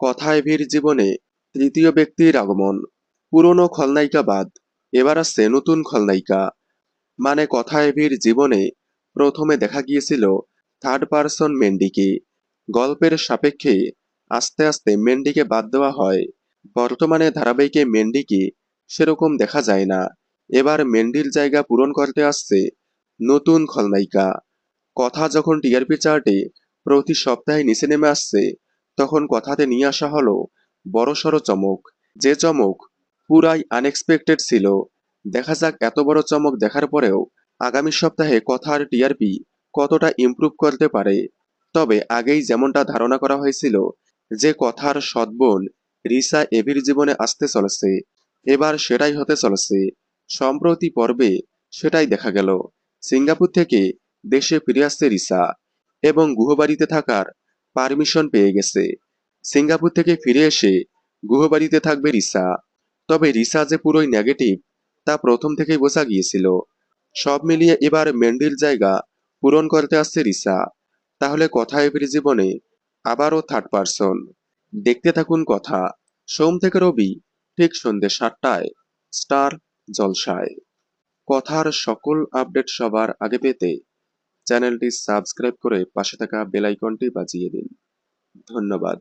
কথায় ভীর জীবনে তৃতীয় ব্যক্তির আগমন। পুরনো খলনায়িকা বাদ, এবার আসছে নতুন খলনায়িকা। মানে কথায় ভীর জীবনে প্রথমে দেখা গিয়েছিল থার্ড পারসন মেন্ডিকে গল্পের সাপেক্ষে আস্তে আস্তে মেন্ডিকে বাদ দেওয়া হয়। বর্তমানে ধারাবাহিকে মেন্ডিকে সেরকম দেখা যায় না। এবার মেন্ডির জায়গা পূরণ করতে আসছে নতুন খলনায়িকা। কথা যখন টিআরপি চার্টে প্রতি সপ্তাহে নিচে নেমে আসছে তখন কথাতে নিয়ে আসা হলো বড়সড় চমক। যে চমক পুরাই আনএক্সপেক্টেড ছিল। দেখা যাক এত বড় চমক দেখার পরেও আগামী সপ্তাহে কথার টিআরপি কতটা ইমপ্রুভ করতে পারে। তবে আগেই যেমনটা ধারণা করা হয়েছিল যে কথার সদ্বোন রিসা এভির জীবনে আসতে চলেছে, এবার সেটাই হতে চলেছে। সম্প্রতি পর্বে সেটাই দেখা গেল। সিঙ্গাপুর থেকে দেশে ফিরে আসছে রিসা এবং গুহবাড়িতে থাকার পারমিশন পেয়ে গেছে। সিঙ্গাপুর থেকে ফিরে এসে গুহবাড়িতে থাকবে রিসা। তবে রিসা যে পুরোই নেগেটিভ তা প্রথম থেকেই বোঝা গিয়েছিল। সব মিলিয়ে এবার মেন্ডির জায়গা পূরণ করতে আসছে রিসা। তাহলে কথা এভির জীবনে আবারও থার্ড পারসন দেখতে থাকুন কথা। সোম থেকে রবি, ঠিক সন্ধ্যে সাতটায়, স্টার জলসায়। কথার সকল আপডেট সবার আগে পেতে চ্যানেলটি সাবস্ক্রাইব করে পাশে থাকা বেলাইকনটি বাজিয়ে দিন। ধন্যবাদ।